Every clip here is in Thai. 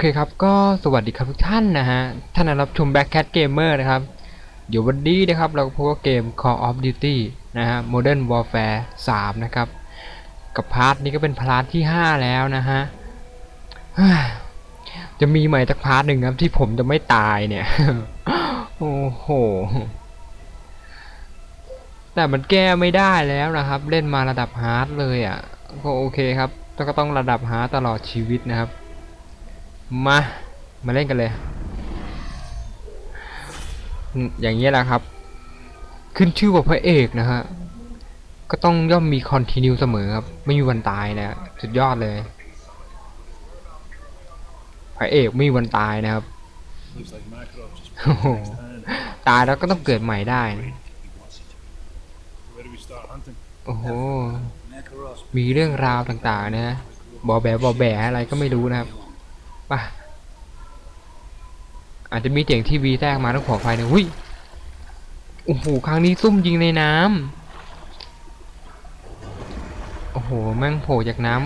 เคครับก็สวัสดีครับทุกท่านนะฮะ ท่านรับชม Backcat Gamer นะครับ เดี๋ยววันนี้นะครับเราก็พบกับเกม Call of Duty นะฮะ Modern Warfare 3 นะครับ กับพาร์ทนี้ก็เป็นพาร์ทที่ 5 แล้วนะฮะ จะมีใหม่จากพาร์ทหนึ่งครับที่ผมจะไม่ตายเนี่ย โอ้โห แต่มันแก้ไม่ได้แล้วนะครับ เล่นมาระดับฮาร์ดเลยอะ ก็โอเคครับแล้วก็ต้องระดับฮาร์ดตลอดชีวิตนะครับ มา มาเล่นกันเลย อย่างนี้แหละครับ ขึ้นชื่อว่าพระเอกนะฮะ ก็ต้องย่อมมีคอนติเนียเสมอครับ ไม่มีวันตายนะสุดยอดเลย พระเอกไม่มีวันตายนะครับ ตายแล้วก็ต้องเกิดใหม่ได้โอ้โห มีเรื่องราวต่างๆนะฮะบอแบะบอแบอะไรก็ไม่รู้นะครับ ปะอาจจะมีเสียงทีวีแทรกมาต้องขอไฟนะอุ้ยโอ้โหครั้งนี้ซุ่มยิงในน้ำโอ้โหแม่งโผล่จากน้ำ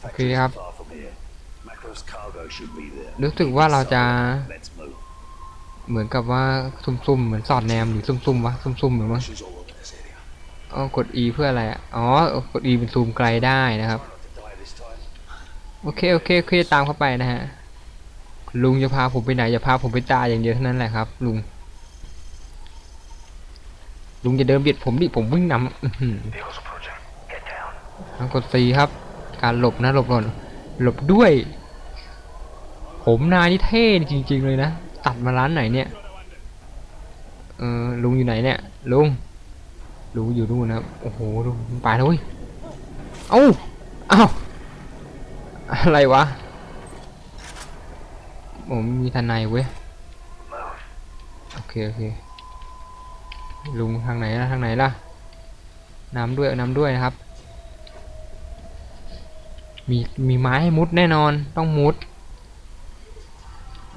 โอเคครับ รู้สึกว่าเราจะเหมือนกับว่าซุ่มๆเหมือนสอดแนมหรือซุ่มๆวะซุ่มๆเหมือนมั้ อ๋อกด E เพื่ออะไรอะอ๋อ กด E เป็นซูมไกลได้นะครับ โอเค โอเค โอเค ตามเข้าไปนะฮะ ลุงจะพาผมไปไหนอย่าพาผมไปตายอย่างเดียวเท่านั้นแหละครับ ลุง ลุงจะเดินเบียดผมดิ ผมวิ่งนำอื้อหือ Vehicles approaching. Get down. ต้องกด C ครับ การหลบนะ หลบหล่นหลบด้วย ผมนายนี่เท่จริง ๆ เลยนะ ตัดมาร้านไหนเนี่ย เออ ลุงอยู่ไหนเนี่ย ลุง ลุงอยู่นู่นะโอ้โหลุงไปแล้วเว้ยเอ้าเอ้าอะไรวะผมมีทนายเว้ยโอเคโอเคลุงทางไหนล่ะทางไหนล่ะน้ำด้วยน้ำด้วยนะครับ มีมีไม้ให้มุดแน่นอนต้องมุด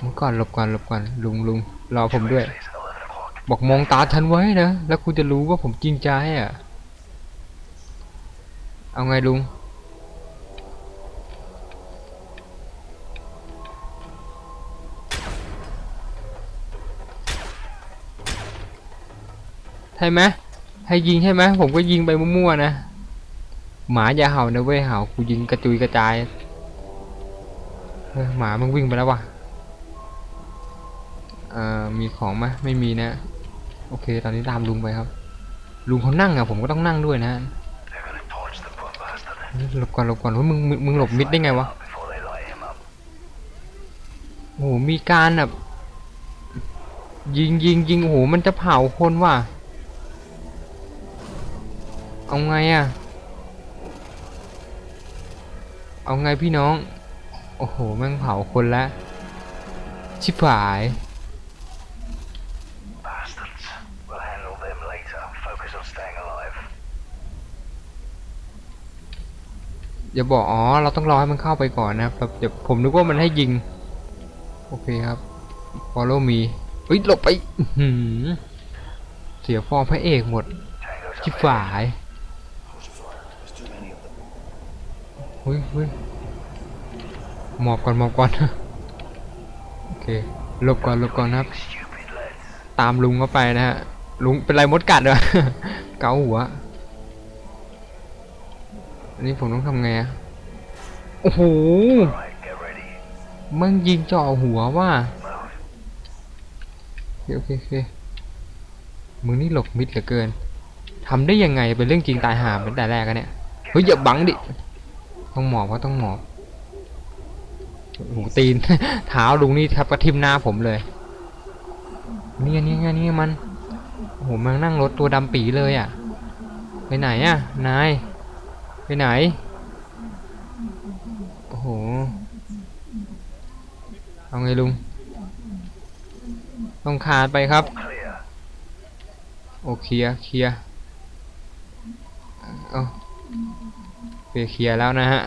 มุดก่อนหลบก่อนหลบก่อนลุงลุงรอผมด้วย บอกมองตาฉันไว้นะ แล้วคุณจะรู้ว่าผมจริงใจอะ เอาไงลุง ใช่ไหมให้ยิงใช่ไหมผมก็ยิงไปมั่วๆนะ หมาอย่าเห่านะเว้ยเห่ากูยิงกระจุยกระจายหมามึงวิ่งไปแล้ววะเอ่อมีของไหมไม่มีนะ อเค ตอนนี้ตามลุงไปครับ ลุงเขานั่งอะผมก็ต้องนั่งด้วยนะหลบก่อนหลบก่อนเฮ้ยมึงมึงหลบมิดได้ไงวะโอ้โหมีการแบบยิงยิงยิงโอ้โหมันจะเผาคนว่ะเอาไงอะเอาไงพี่น้อง โอ้โหแม่งเผาคนแล้วชิบหาย อย่าบอกอ๋อเราต้องรอให้มันเข้าไปก่อนนะครับเดี๋ยวผมนึกว่ามันให้ยิง โอเคครับ follow me เฮ้ยหลบไปเสียฟอร์มพระเอกหมดชิบหายเฮ้ยเฮ้ยหมอบก่อนหมอบก่อนโอเคหลบก่อนหลบก่อนนะครับ ตามลุงเข้าไปนะฮะลุงเป็นไรมดกัดเหรอเกาหัว อันนี้ผมต้องทำไงอะโอ้โหมันยิงเจ่อหัวว่าโอเคโอเคโอเคมึงนี่หลบมิดเหลือเกินทำได้ยังไงเป็นเรื่องจริงตายหาเป็นแต่แรกอะเนี่ยเฮ้ยอย่าบังดิต้องหมอบว่าต้องหมอบโอ้โหตีนเท้าลุงนี่ครับกระทิมหน้าผมเลยนี่นี่นี่นี่มันโอ้โหมันนั่งรถตัวดำปีเลยอะ ไปไหนอะนาย ไปไหน โอ้โห เอาไงลุง ต้องคานไปครับ โอเคลียเคลียเอาโอเคเคลียแล้วนะฮะ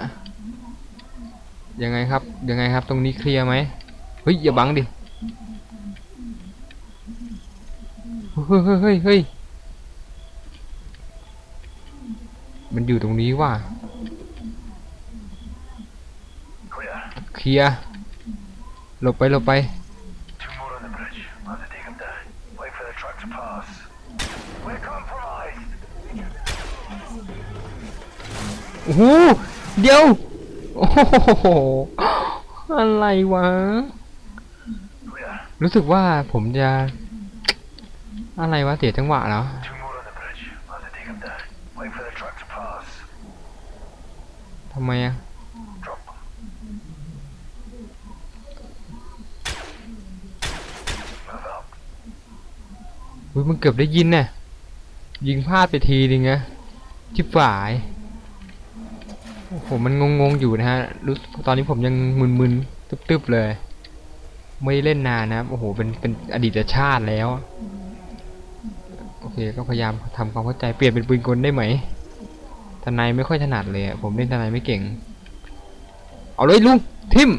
ยังไงครับ ยังไงครับ ตรงนี้เคลียร์ไหมเฮ้ย อย่าบังดิ เฮ้ยเฮ้ยเฮ้ย มันอยู่ตรงนี้ว่ะเคลียหลบไปหลบไปโอ้โหเดี๋ยวโอ้โหอะไรวะ รู้สึกว่าผมจะ อะไรวะเสียจังหวะแล้วำไมอะอุ้ยมันเกือบได้ยินน่ะยิงพลาดไปทีนึงนะชิบฝาย โอ้โห มันงงๆอยู่นะฮะ รู้ตอนนี้ผมยังมึนๆ ตึ๊บๆ เลย ไม่เล่นนานนะโอ้โห เป็น เป็นอดีตชาติแล้ว โอเค ก็พยายามทำความเข้าใจ เปลี่ยนเป็นปืนกลได้ไหม ทนายไม่ค่อยถนัดเลยอะผมเล่นทนายไม่เก่ง เอาเลยลุงทิม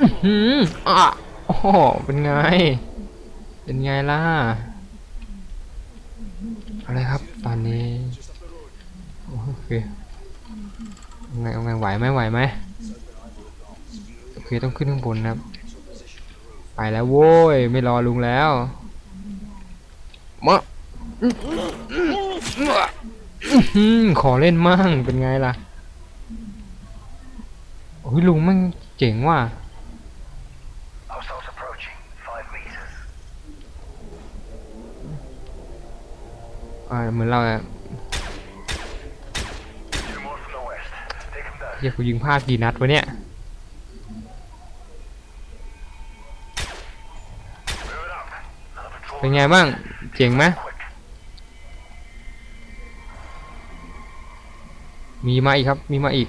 อื้อหืออะโอ้โหเป็นไง เป็นไงล่ะอะไรครับ ตอนนี้โอเคเอาไงเอาไงไหวไหมไหวไหมโอเคต้องขึ้นข้างบนนะครับ ไปแล้วโว้ยไม่รอลุงแล้วมาอื้อหือ ขอเล่นมั่งเป็นไงล่ะโอ้ยลุงมันเจ๋งว่ะเหมือนเราอะเฮียกูยิงพลาดกี่นัดวะเนี่ยเป็นไงบ้าง เจ๋งไหม มีมาอีกครับ มีมาอีก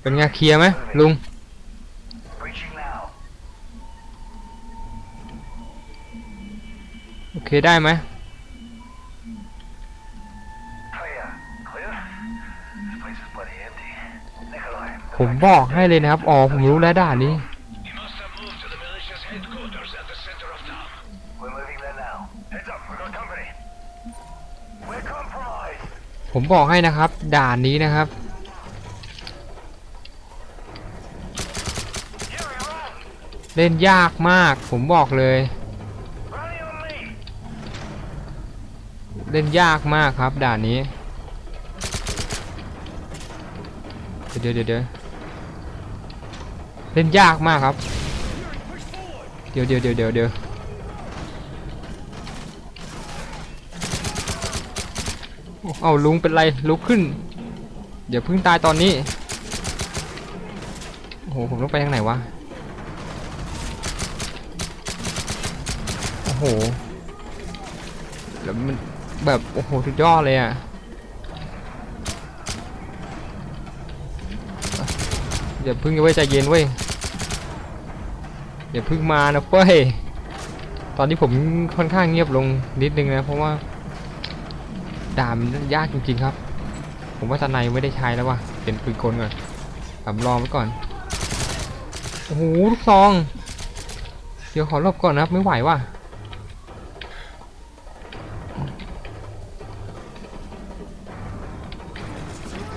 เป็นไงเคลียร์ไหมลุง โอเคได้ไหมผมบอกให้เลยนะครับ อ๋อ ผมรู้แล้วด่านนี้ center of town. We're moving there now. Heads up, we've got company. We're compromised. ผมบอกให้นะครับ ด่านนี้นะครับ Yuri, run! เล่นยากมาก ผมบอกเลย Rally on me! เล่นยากมากครับ ด่านนี้ เดี๋ยวเดี๋ยวเดี๋ยวเล่นยากมากครับ เดี๋ยวเดี๋ยวเดี๋ยวเดี๋ยวเดี๋ยวเอาลุงเป็นไรลุกขึ้น เดี๋ยวพิ่งตายตอนนี้โอ้โหผมต้องไปทางไหนวะโอ้โหแล้วมันแบบโอ้โหสุดยอดเลยอะอย่าพึ่งเว้ใจเย็นเว้ย อย่าพึ่งมานะเฟ้ยตอนนี้ผมค่อนข้างเงียบลงนิดนึงนะ เพราะว่าด่านมันยากจริงๆครับ ผมว่าตาในไม่ได้ใช้แล้วว่ะเป็นปืนกลก่อนสำรองไว้ก่อนโอ้โหลูกซอง เดี๋ยวขอหลบก่อนนะครับไม่ไหวว่ะ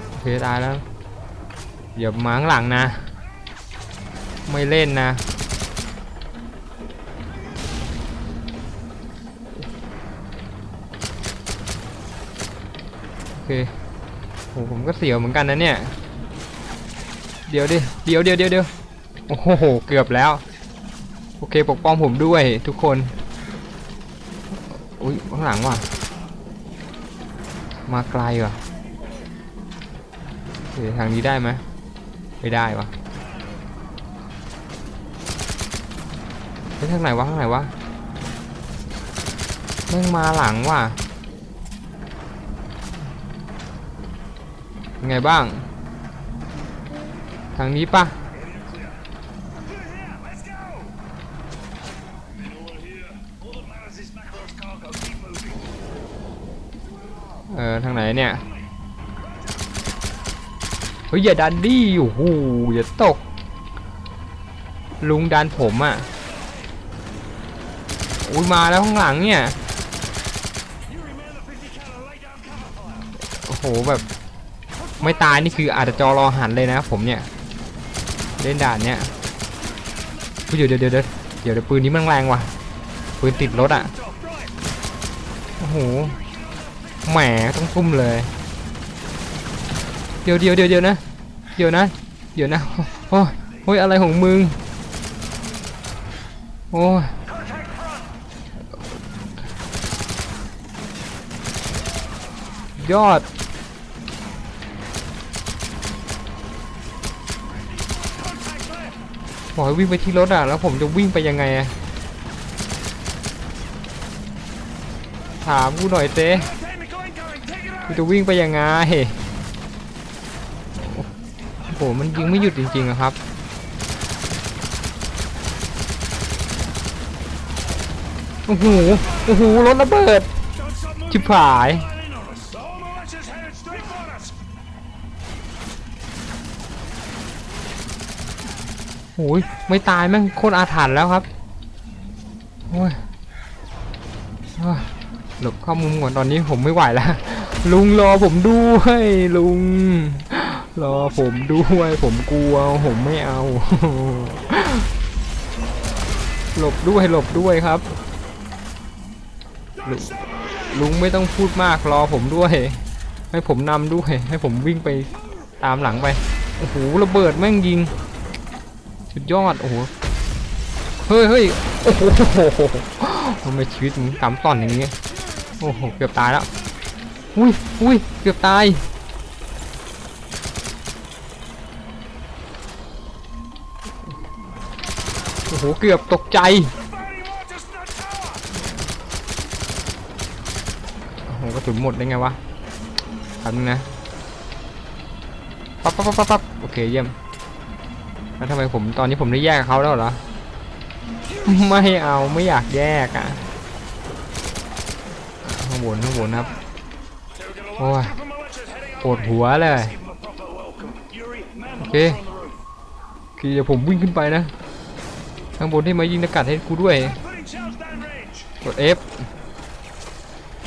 โอเคตายแล้วอย่ามาข้างหลังนะ ไม่เล่นนะ เคโหผมก็เสียวเหมือนกันนะเนี่ย เดี๋ยวดิเดี๋ยวเดี๋ยวเดี๋ยวเดี๋ยวโอ้โห เกือบแล้ว โอเค ปกป้องผมด้วยทุกคน อุ้ยข้างหลังว่ะ มาไกลว่ะโอเคทางนี้ได้ไหมไม่ได้วะไปทางไหนวะทางไหนวะแม่งมาหลังว่ะ ไงบ้าง ทางนี้ปะเออทางไหนเนี่ย เฮ้ยอย่าดันดิโอ้โหอย่าตก ลุงดันผมอะ่ะอุ้ยมาแล้วข้างหลังเนี่ย โอ้โหแบบ ไม่ตายนี่คืออาจจะจอรอหันเลยนะผมเนี่ย เล่นด่านเนี่ยเดี๋ยวเดี๋ยวเดี๋ยวเดี๋ยวเดี๋ยวเดี๋ยวปืนนี้มันแรงว่ะปืนติดรถอะโอ้โหแหมต้องทุ่มเลย เดี๋ยวเดี๋ยวเดี๋ยวเดี๋ยวนะเดี๋ยวนะเดี๋ยวนะโอ้ยโอ้ยอะไรของมึงโอ้ยยอด บอกให้วิ่งไปที่รถอะ แล้วผมจะวิ่งไปยังไงอะถามกูหน่อยเต้กูจะวิ่งไปยังไง โอ้โห มันยิงไม่หยุดจริงๆอะครับ โอ้โห โอ้โห รถระเบิด ชิบหาย โอ้ยไม่ตายแม่งโคตรอาถรรพ์แล้วครับโอ้ยหลบเข้ามุมก่อนตอนนี้ผมไม่ไหวแล้ว ลุงรอผมด้วยลุง รอผมด้วย ผมกลัวผมไม่เอา หลบด้วยหลบด้วยครับลุงลุงไม่ต้องพูดมากรอผมด้วย ให้ผมนำด้วย ให้ผมวิ่งไปตามหลังไปโอ้โหระเบิดแม่งยิง สุดยอด โอ้โห เฮ้ยเฮ้ยโอ้โหทำไมชีวิตมึงต่ำต่อนอย่างงี้ โอ้โห เกือบตายแล้ว อุ้ยอุ้ยเกือบตาย โอ้โห เกือบตกใจ โอ้โหกระสุนหมดได้ไงวะทำนึงนะปั๊บปั๊บปั๊บปั๊บปั๊บโอเค เยี่ยม แล้วทำไมผมตอนนี้ผมได้แยกกับเขาแล้วเหรอ ไม่เอาไม่อยากแยกอะ ข้างบนข้างบนครับ So we've got a Ôi. large group of militias heading ปว our ด way. หัวเลย Give them a proper welcome. Yuri, man the Okay. horse on the roof. คือเดี๋ยวผมวิ่งขึ้นไปนะ ข้างบนที่มายิงอากาศให้กูด้วย Putting shells down range. กด F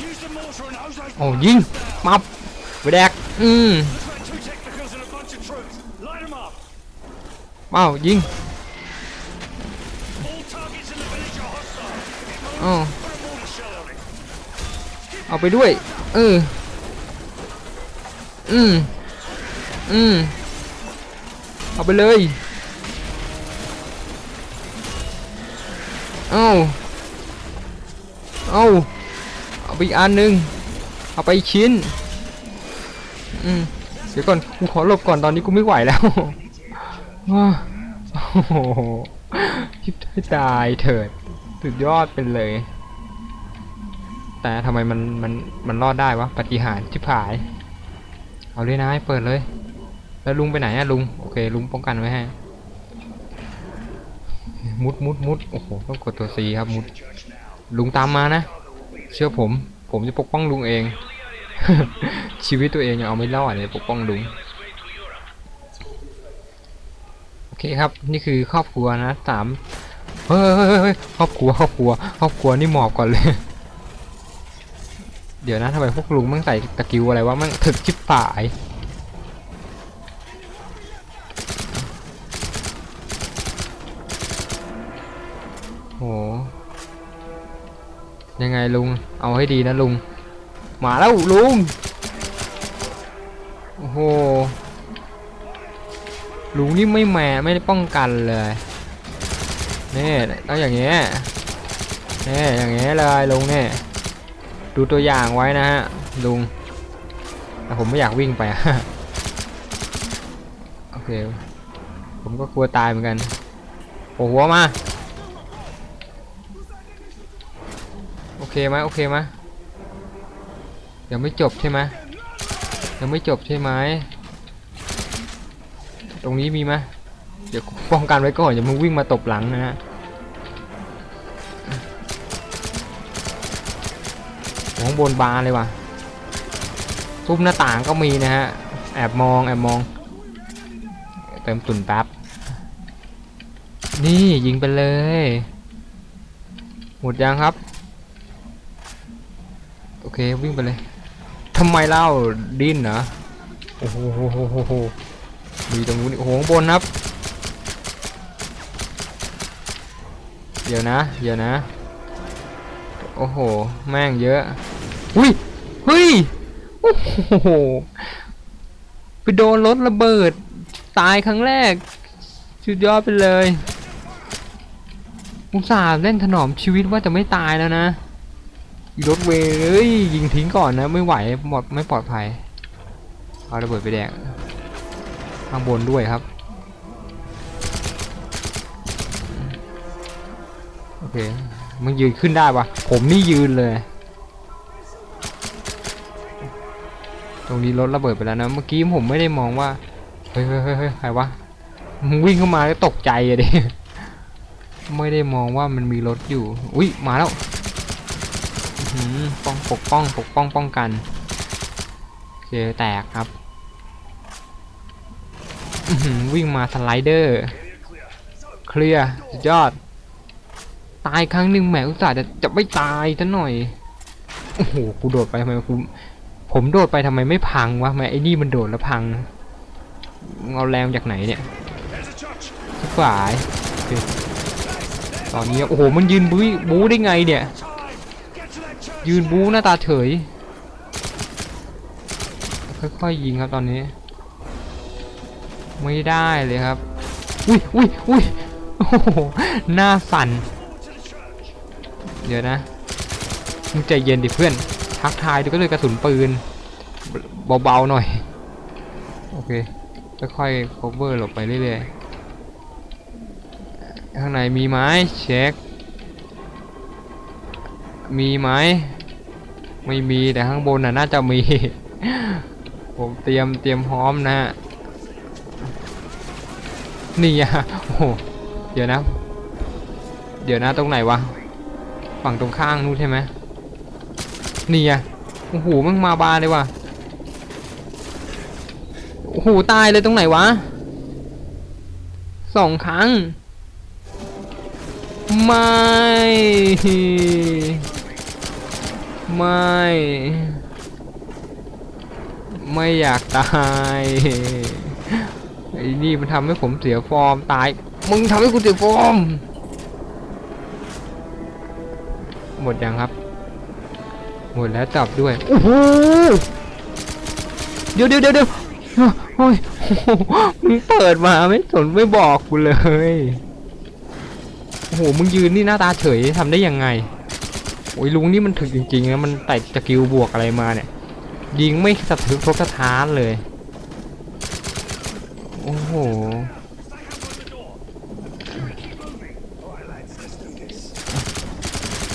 Use the mortar and hose those โอ้ยิง มับไปแดก อืม เป้ายิงเอาเอาไปด้วย เออ อืม อืม เอาไปเลย เอาเอาเอาไปอีกอันหนึ่งเอาไปชิ้น อืม เดี๋ยวก่อน กูขอหลบก่อนตอนนี้กูไม่ไหวแล้ว ว้าโอ้โหชิบให้ตายเถิด สุดยอดเป็นเลย แต่ทำไมมันมันมันรอดได้วะปฏิหารชิบหาย เอาเลยนะให้เปิดเลย แล้วลุงไปไหนอะลุง โอเค ลุงป้องกันไว้ให้ มุดมุดมุดโอ้โหต้องกดตัว C ครับมุด ลุงตามมานะ เชื่อผม ผมจะปกป้องลุงเอง ชีวิตตัวเองยังเอาไม่รอดเลยปกป้องลุง โอ เคครับนี่คือครอบครัวนะสามเฮ้ยครอบครัวครอบครัวครอบครัวนี่หมอบก่อนเลย เดี๋ยวนะทำไมพวกลุงมั่งใส่ตะกิวอะไรวะมั่งถึกชิบป่ายโหยังไงลุงเอาให้ดีนะลุงมาแล้วลุงโอ้โห ลุงนี่ไม่แหมไม่ได้ป้องกันเลยนี่ต้องอย่างเงี้ยนี่อย่างเงี้ยเลยลุงเนี่ยดูตัวอย่างไว้นะฮะลุงแต่ผมไม่อยากวิ่งไปโอเคผมก็กลัวตายเหมือนกันโผล่หัวมาโอเคไหมโอเคไหมยังไม่จบใช่ไหมยังไม่จบใช่ไหม ตรงนี้มีไหมเดี๋ยวป้องกันไว้ก่อนอย่ามึงวิ่งมาตบหลังนะฮะโอ้ข้างบนบานเลยว่ะซุ้มหน้าต่างก็มีนะฮะ แอบมองแอบมอง เติมตุ่นแป๊บ นี่ยิงไปเลย หมดยังครับ โอเควิ่งไปเลยทำไมเล่าดิ้นเหรอ โอ้โห มีตรงนู้นโอ้โหข้างบนครับ เดี๋ยวนะ เดี๋ยวนะ โอ้โห แม่งเยอะ อุ้ยเฮ้ย โอ้โห ไปโดนรถระเบิด ตายครั้งแรก สุดยอดไปเลยอุตส่าห์เล่นถนอมชีวิตว่าจะไม่ตายแล้วนะรถเวย์เอ้ยยิงทิ้งก่อนนะ ไม่ไหวหมดไม่ปลอดภัย เอาระเบิดไปแดก ข้างบนด้วยครับ โอเค มันยืนขึ้นได้ปะผมนี่ยืนเลย ตรงนี้รถระเบิดไปแล้วนะ เมื่อกี้ผมไม่ได้มองว่า เฮ้ยเฮ้ยเฮ้ยใครวะมึงวิ่งเข้ามาแล้วตกใจอะดิ ไม่ได้มองว่ามันมีรถอยู่ อุ้ยมาแล้วป้องปกป้องปกป้องป้องกันโอเคแตกครับ วิ่งมาสไลเดอร์ เคลียร์สุดยอด ตายครั้งหนึ่งแหมอุตส่าห์จะจะไม่ตายซะหน่อย โอ้โห กูโดดไปทำไมกูผมโดดไปทำไมไม่พังวะทำไมไอ้นี่มันโดดแล้วพังมึงเอาแรงจากไหนเนี่ย There's a church. ชิบายตอนนี้โอ้โห มันยืนบู๊บู๊ได้ไงเนี่ย ยืนบู๊หน้าตาเฉย ค่อยๆยิงครับตอนนี้ ไม่ได้เลยครับ อุ้ยอุ้ยอุ้ยโอ้โหหน้าสั่น To the church. เดี๋ยวนะ มึงใจเย็นดิเพื่อน ทักทายดูก็เลยกระสุนปืน เบาๆหน่อย โอเค ค่อยๆ cover หลบไปเรื่อยๆ ข้างในมีไหมเช็ค มีไหม ไม่มีแต่ข้างบนน่ะน่าจะมี ผมเตรียมเตรียมพร้อมนะฮะ นี่อะโอ้โหเดี๋ยวนะ เดี๋ยวนะตรงไหนวะ ฝั่งตรงข้างนู้นใช่ไหมนี่อะโอ้โหมันมาบานเลยว่ะโอ้โหตายเลยตรงไหนวะสองครั้ง ไม่ ไม่ ไม่อยากตาย นี่มันทำให้ผมเสียฟอร์มตาย มึงทำให้กูเสียฟอร์ม หมดยังครับ หมดแล้วจับด้วย โอ้โห เดี๋ยวเดี๋ยวเดี๋ยวเดี๋ยวโอ้ยโอ้โหมึงเปิดมาไม่สนไม่บอกกูเลย โอ้โห มึงยืนนี่หน้าตาเฉยทำได้ยังไง โอ้ยลุงนี่มันถึกจริงๆนะมันไต่สกิลบวกอะไรมาเนี่ย ยิงไม่สะทึกทกสะท้านเลย โอ้โห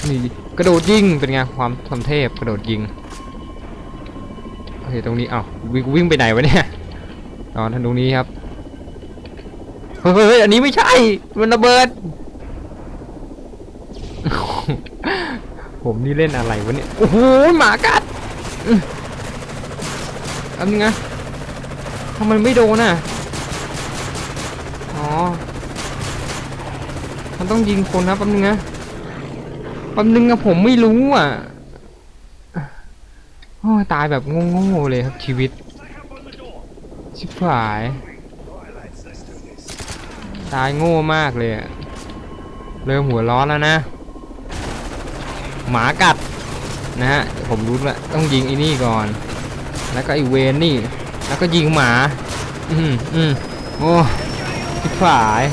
นี่กระโดดยิงเป็นไงความความเทพกระโดดยิงโอเคตรงนี้เอ้าวิ่งวิ่งไปไหนวะเนี่ยตอนทางตรงนี้ครับเฮ้ยอันนี้ไม่ใช่ มันระเบิด ผมนี่เล่นอะไรวะเนี่ย โอ้โห หมากัดอันนึงทำไมไม่โดนอะอ๋อ มันต้องยิงคนนะแป๊บนึงนะแป๊บนึงอะผมไม่รู้อะโอ้ตายแบบโง่ๆเลยครับชีวิต ชิบหาย ตายโง่มากเลยอะเริ่มหัวร้อนแล้วนะ หมากัดนะฮะผมรู้แล้วต้องยิงไอ้นี่ก่อน แล้วก็ไอ้เวนนี่ แล้วก็ยิงหมา อืมอืมโอ้ชิบหาย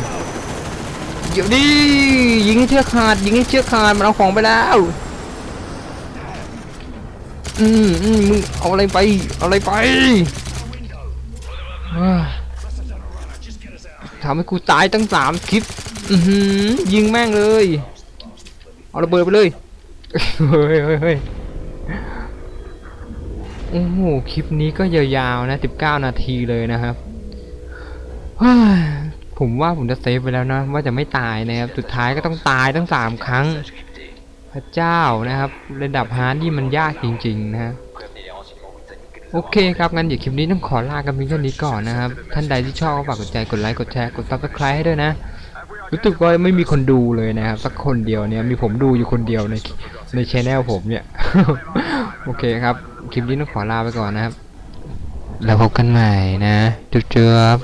เดี๋ยวดิยิงเชือกขาดยิงเชือกขาดมันเอาของไปแล้วอืมอืมมึงเอาอะไรไปเอาอะไรไปทำให้กูตายตั้งสามคลิปอือหือยิงแม่งเลย เอาระเบิดไปเลยเฮ้ยเฮ้ยเฮ้ยโอ้โห คลิปนี้ก็ยาวๆนะ 19 นาทีเลยนะครับ ผมว่าผมจะเซฟไปแล้วนะ ว่าจะไม่ตายนะครับ สุดท้ายก็ต้องตายทั้งสามครั้ง พระเจ้านะครับ ระดับฮาร์ดนี่มันยากจริง ๆ นะฮะโอเคครับ งั้นเดี๋ยวคลิปนี้ต้องขอลากันเพียงเท่านี้ก่อนนะครับ ท่านใดที่ชอบก็ฝากกดใจกดไลค์กดแชร์กด subscribe ให้ด้วยนะ รู้สึกว่าไม่มีคนดูเลยนะครับ สักคนเดียวเนี่ยมีผมดูอยู่คนเดียวในในชแนลผมเนี่ย โอเคครับ คลิปนี้ต้องขอลาไปก่อนนะครับ แล้วพบกันใหม่นะจุ๊บ